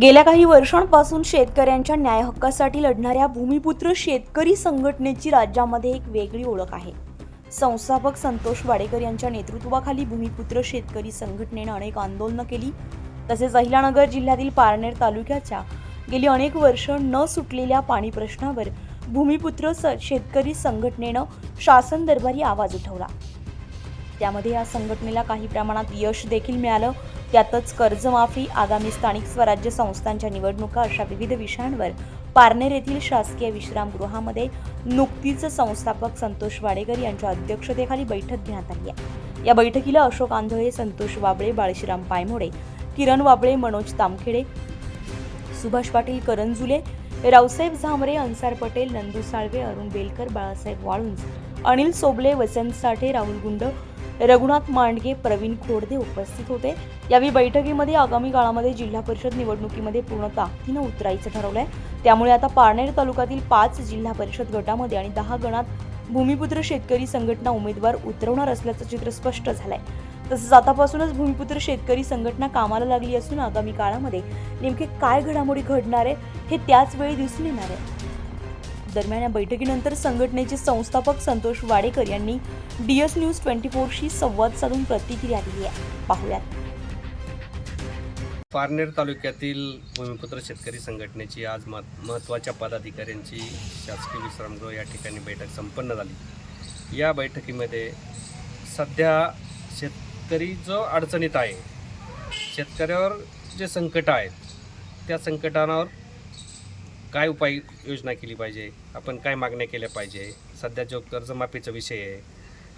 गेल्या काही वर्षांपासून शेतकऱ्यांच्या न्याय हक्कासाठी लढणाऱ्या भूमिपुत्र शेतकरी संघटनेची राज्यामध्ये एक वेगळी ओळख आहे. संस्थापक संतोष वाडेकर यांच्या नेतृत्वाखाली भूमिपुत्र शेतकरी संघटनेनं अनेक आंदोलनं केली. तसेच अहिलानगर जिल्ह्यातील पारनेर तालुक्याच्या गेली अनेक वर्ष न सुटलेल्या पाणी प्रश्नावर भूमिपुत्र स शेतकरी संघटनेनं शासन दरबारी आवाज उठवला. त्यामध्ये या संघटनेला काही प्रमाणात यश देखील मिळालं. त्यातच कर्जमाफी आगामी स्थानिक स्वराज्य संस्थांच्या निवडणुका अशा विविध विषयांवर पारनेर येथील शासकीय विश्रामगृहामध्ये नुकतीच संस्थापक संतोष वाडेकर यांच्या अध्यक्षतेखाली बैठक घेण्यात आली आहे. या बैठकीला अशोक आंधळे संतोष वाबळे बाळशीराम पायमोडे किरण वाबळे मनोज तामखेडे सुभाष पाटील करंजुले रावसाहेब झामरे अन्सार पटेल नंदू साळवे अरुण बेलकर बाळासाहेब वाळुंज अनिल सोबले वसंत साठे राहुल गुंड रघुनाथ मांडगे प्रवीण खोडदे उपस्थित होते. यावेळी बैठकीमध्ये आगामी काळामध्ये जिल्हा परिषद निवडणुकीमध्ये पूर्ण ताकदीनं उतरायचं ठरवलंय. त्यामुळे आता पारनेर तालुक्यातील पाच जिल्हा परिषद गटामध्ये आणि दहा गणात भूमिपुत्र शेतकरी संघटना उमेदवार उतरवणार असल्याचं चित्र स्पष्ट झालंय. तसंच आतापासूनच भूमिपुत्र शेतकरी संघटना कामाला लागली असून आगामी काळामध्ये नेमके काय घडामोडी घडणार आहे हे त्याच वेळी दिसून येणार आहे. दरम्यान या बैठकीनंतर संघटनेचे संस्थापक संतोष वाडेकर यांनी डीएस न्यूज ट्वेंटी फोरशी संवाद साधून प्रतिक्रिया दिली आहे. पाहुयात. पारनेर तालुक्यातील भूमिपुत्र शेतकरी संघटनेची आज महत्त्वाच्या पदाधिकाऱ्यांची शासकीय विश्रामगृह या ठिकाणी बैठक संपन्न झाली. या बैठकीमध्ये सध्या शेतकरी जो अडचणीत आहे शेतकऱ्यावर जे संकट आहेत त्या संकटांवर काय उपाययोजना केली पाहिजे? आपण काय मागण्या केल्या पाहिजे? सध्या जो कर्जमाफीचा विषय आहे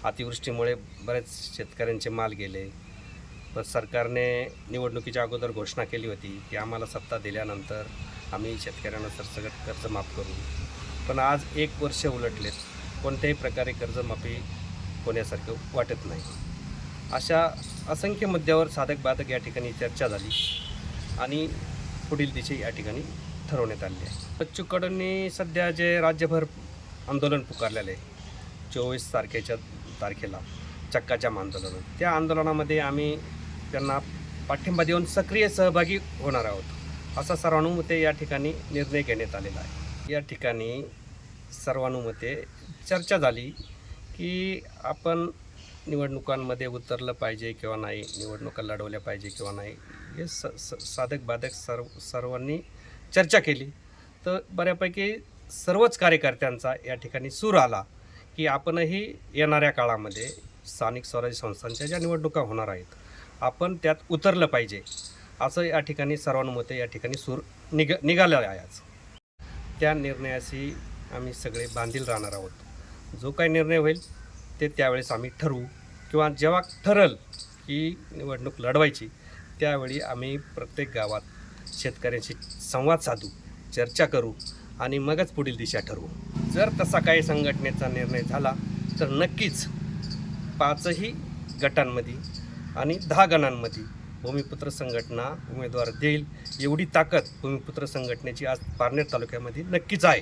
अतिवृष्टीमुळे बरेच शेतकऱ्यांचे माल गेले. पण सरकारने निवडणुकीच्या अगोदर घोषणा केली होती की आम्हाला सत्ता दिल्यानंतर आम्ही शेतकऱ्यांना सरसकट कर्ज माफ करू. पण आज एक वर्ष उलटलेत. कोणत्याही प्रकारे कर्जमाफी होण्यासारखं वाटत नाही. अशा असंख्य मुद्द्यावर साधक बाधक या ठिकाणी चर्चा झाली आणि पुढील दिशा या ठिकाणी ठरवण्यात आली आहे. बच्चू कडूंनी सध्या जे राज्यभर आंदोलन पुकारलेलं आहे चोवीस तारखेच्या तारखेला चक्काजाम आंदोलन. त्या आंदोलनामध्ये आम्ही त्यांना पाठिंबा देऊन सक्रिय सहभागी होणार आहोत असा सर्वानुमते या ठिकाणी निर्णय घेण्यात आलेला आहे. या ठिकाणी सर्वानुमते चर्चा झाली की आपण निवडणुकांमध्ये उतरलं पाहिजे किंवा नाही निवडणुका लढवल्या पाहिजे किंवा नाही हे स स साधक बाधक सर्व सर्वांनी चर्चा केली तर बऱ्यापैकी सर्वच कार्यकर्त्यांचा या ठिकाणी सूर आला की आपणही येणाऱ्या काळामध्ये स्थानिक स्वराज्य संस्थांच्या ज्या निवडणुका होणार आहेत आपण त्यात उतरलं पाहिजे असं या ठिकाणी सर्वानुमते या ठिकाणी सूर निघ निघालं आहे आज. त्या निर्णयाशी आम्ही सगळे बांधील राहणार आहोत. जो काही निर्णय होईल ते त्यावेळेस आम्ही ठरवू किंवा जेव्हा ठरल की निवडणूक लढवायची त्यावेळी आम्ही प्रत्येक गावात शेतकऱ्यांशी संवाद साधू चर्चा करू आणि मगच पुढील दिशा ठरवू. जर तसा काही संघटनेचा निर्णय झाला तर नक्कीच पाचही गटांमध्ये आणि दहा गणांमध्ये भूमिपुत्र संघटना उमेदवार देईल एवढी ताकद भूमिपुत्र संघटनेची आज पारनेर तालुक्यामध्ये नक्कीच आहे.